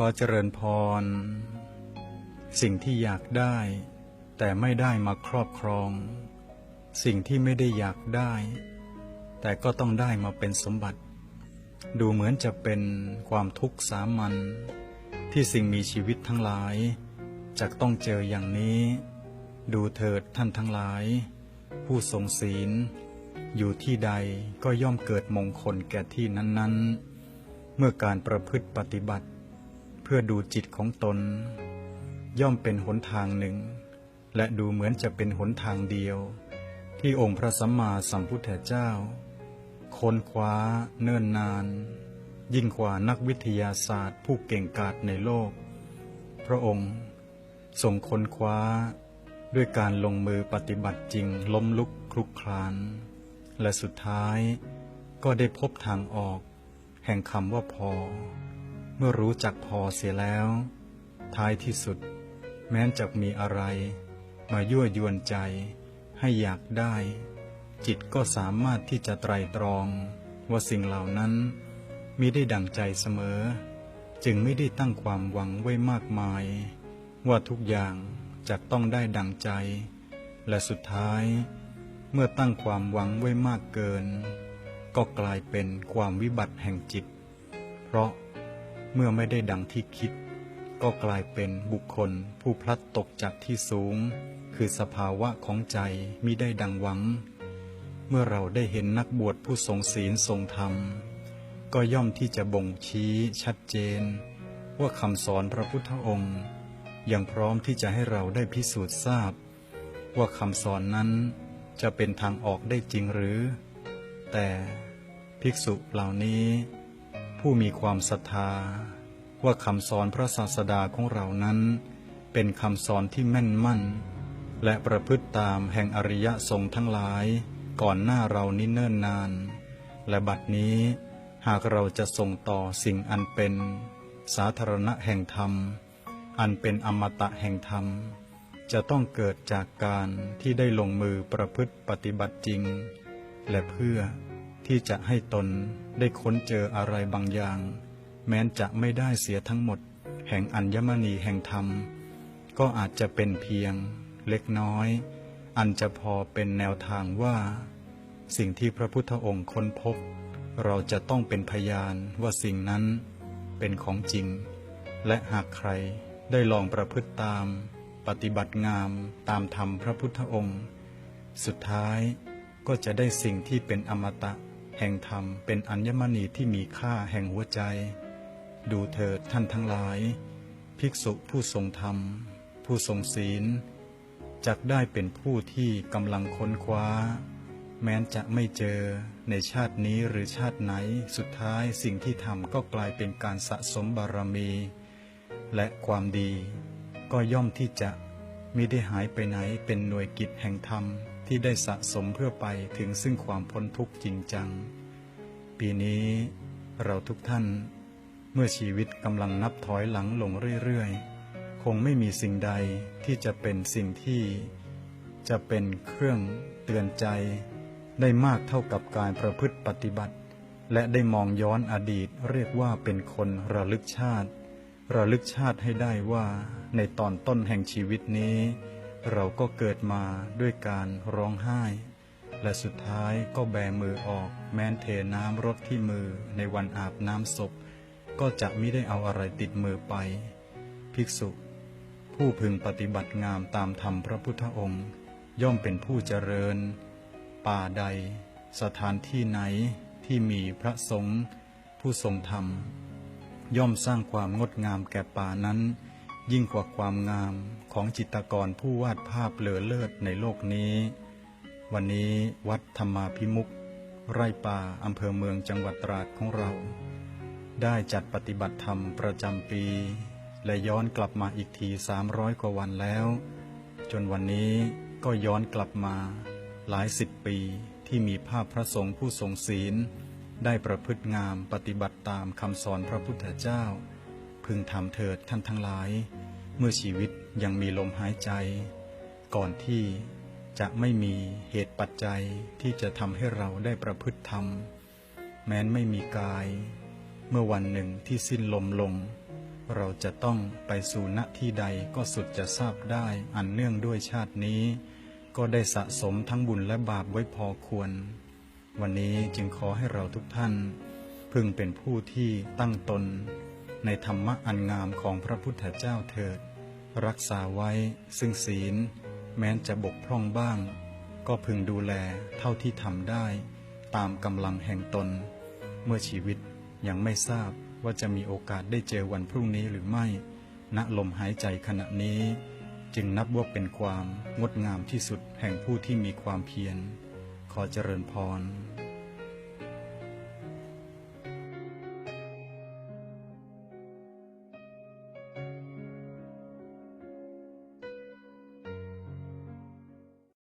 ขอเจริญพร สิ่งที่อยากได้ แต่ไม่ได้มาครอบครอง สิ่งที่ไม่ได้อยากได้ แต่ก็ต้องได้มาเป็นสมบัติ ดูเหมือนจะเป็นความทุกข์สามัญที่สิ่งมีชีวิตทั้งหลายจะต้องเจออย่างนี้ ดูเถิดท่านทั้งหลาย ผู้ทรงศีล อยู่ที่ใดก็ย่อมเกิดมงคลแก่ที่นั้น ๆ เมื่อการประพฤติปฏิบัติ พื่อดูจิตของตน ย่อมเป็นหนทางหนึ่ง และดูเหมือนจะเป็นหนทางเดียว ที่องค์พระสัมมาสัมพุทธเจ้า ค้นคว้าเนิ่นนาน ยิ่งกว่านักวิทยาศาสตร์ ผู้เก่งกาจในโลก พระองค์ทรงค้นคว้า ด้วยการลงมือปฏิบัติจริงล้มลุกคลุกคลาน และสุดท้ายก็ได้พบทางออก แห่งคำว่าพอ เมื่อรู้จักพอเสียแล้ว ท้ายที่สุด แม้นจะมีอะไร มายั่วยวนใจ ให้อยากได้ จิตก็สามารถที่จะไตรตรอง ว่าสิ่งเหล่านั้นมิได้ดังใจเสมอ จึงไม่ได้ตั้งความหวังไว้มากมาย ว่าทุกอย่างจะต้องได้ดังใจ และสุดท้าย เมื่อตั้งความหวังไว้มากเกิน ก็กลายเป็นความวิบัติแห่งจิต เพราะ เมื่อไม่ได้ดังที่คิด ก็กลายเป็นบุคคลผู้พลัดตกจากที่สูง คือสภาวะของใจมิได้ดังหวัง เมื่อเราได้เห็นนักบวชผู้ทรงศีลทรงธรรม ก็ย่อมที่จะบ่งชี้ชัดเจน ว่าคำสอนพระพุทธองค์ยังพร้อมที่จะให้เราได้พิสูจน์ทราบ ว่าคำสอนนั้นจะเป็นทางออกได้จริงหรือ แต่ภิกษุเหล่านี้ ผู้มีความศรัทธา ว่าคำสอนพระศาสดาของเรานั้น เป็นคำสอนที่แม่นมั่น และประพฤติตามแห่งอริยสงฆ์ทั้งหลาย ก่อนหน้าเรานี้เนิ่นนาน และบัดนี้หากเราจะส่งต่อสิ่งอันเป็น สาธารณะแห่งธรรม อันเป็นอมตะแห่งธรรม จะต้องเกิดจากการที่ได้ลงมือประพฤติปฏิบัติจริง และเพื่อ ที่จะให้ตนได้ค้นเจออะไรบางอย่าง แม้นจะไม่ได้เสียทั้งหมด แห่งอัญมณีแห่งธรรม ก็อาจจะเป็นเพียง เล็กน้อย อันจะพอเป็นแนวทางว่า สิ่งที่พระพุทธองค์ค้นพบ เราจะต้องเป็นพยานว่าสิ่งนั้นเป็นของจริง และหากใครได้ลองประพฤติตาม ปฏิบัติงามตามธรรมพระพุทธองค์ สุดท้ายก็จะได้สิ่งที่เป็นอมตะ แห่งธรรมเป็นอัญมณีที่มีค่าแห่งหัวใจ ดูเถิดท่านทั้งหลาย ภิกษุผู้ทรงธรรม ผู้ทรงศีลจักได้เป็นผู้ที่กำลังค้นคว้า แม้นจะไม่เจอในชาตินี้หรือชาติไหนสุดท้ายสิ่งที่ทำก็กลายเป็นการสะสมบารมี และความดี ก็ย่อมที่จะมิได้หายไปไหนเป็นหน่วยกิจแห่งธรรม ที่ได้สะสมเพื่อไปถึงซึ่งความพ้นทุกข์จริงจัง ปีนี้เราทุกท่าน เมื่อชีวิตกำลังนับถอยหลังลงเรื่อยๆ คงไม่มีสิ่งใดที่จะเป็นสิ่งที่ จะเป็นเครื่องเตือนใจ ได้มากเท่ากับการประพฤติปฏิบัติ และได้มองย้อนอดีตเรียกว่าเป็นคนระลึกชาติ ระลึกชาติให้ได้ว่าในตอนต้นแห่งชีวิตนี้ เราก็เกิดมาด้วยการร้องไห้ และสุดท้ายก็แบมือออก แม้นเทน้ำรดที่มือในวันอาบน้ำศพ ก็จะไม่ได้เอาอะไรติดมือไป ภิกษุ ผู้พึงปฏิบัติงามตามธรรมพระพุทธองค์ ย่อมเป็นผู้เจริญ ป่าใด สถานที่ไหนที่มีพระสงฆ์ผู้ทรงธรรม ย่อมสร้างความงดงามแก่ป่านั้น ยิ่งกว่าความงามของจิตรกรผู้วาดภาพเหลือเลิศในโลกนี้ วันนี้วัดธรรมาพิมุกไร่ป่าอำเภอเมืองจังหวัดตราดของเรา ได้จัดปฏิบัติธรรมประจำปี และย้อนกลับมาอีกที 300 กว่าวันแล้ว จนวันนี้ก็ย้อนกลับมา หลายสิบปีที่มีภาพพระสงฆ์ผู้ทรงศีล ได้ประพฤติงามปฏิบัติตามคำสอนพระพุทธเจ้า พึงทำเถิดท่านทั้งหลาย เมื่อชีวิตยังมีลมหายใจ ก่อนที่จะไม่มีเหตุปัจจัยที่จะทำให้เราได้ประพฤติธรรม แม้นไม่มีกาย เมื่อวันหนึ่งที่สิ้นลมลง เราจะต้องไปสู่ณที่ใดก็สุดจะทราบได้อันเนื่องด้วยชาตินี้ ก็ได้สะสมทั้งบุญและบาปไว้พอควร วันนี้จึงขอให้เราทุกท่าน พึงเป็นผู้ที่ตั้งตน ในธรรมะอันงามของพระพุทธเจ้าเถิด รักษาไว้ซึ่งศีล แม้นจะบกพร่องบ้าง ก็พึงดูแลเท่าที่ทำได้ ตามกำลังแห่งตน เมื่อชีวิตยังไม่ทราบว่าจะมีโอกาสได้เจอวันพรุ่งนี้หรือไม่ ณลมหายใจขณะนี้ จึงนับว่าเป็นความงดงามที่สุดแห่งผู้ที่มีความเพียร ขอเจริญพร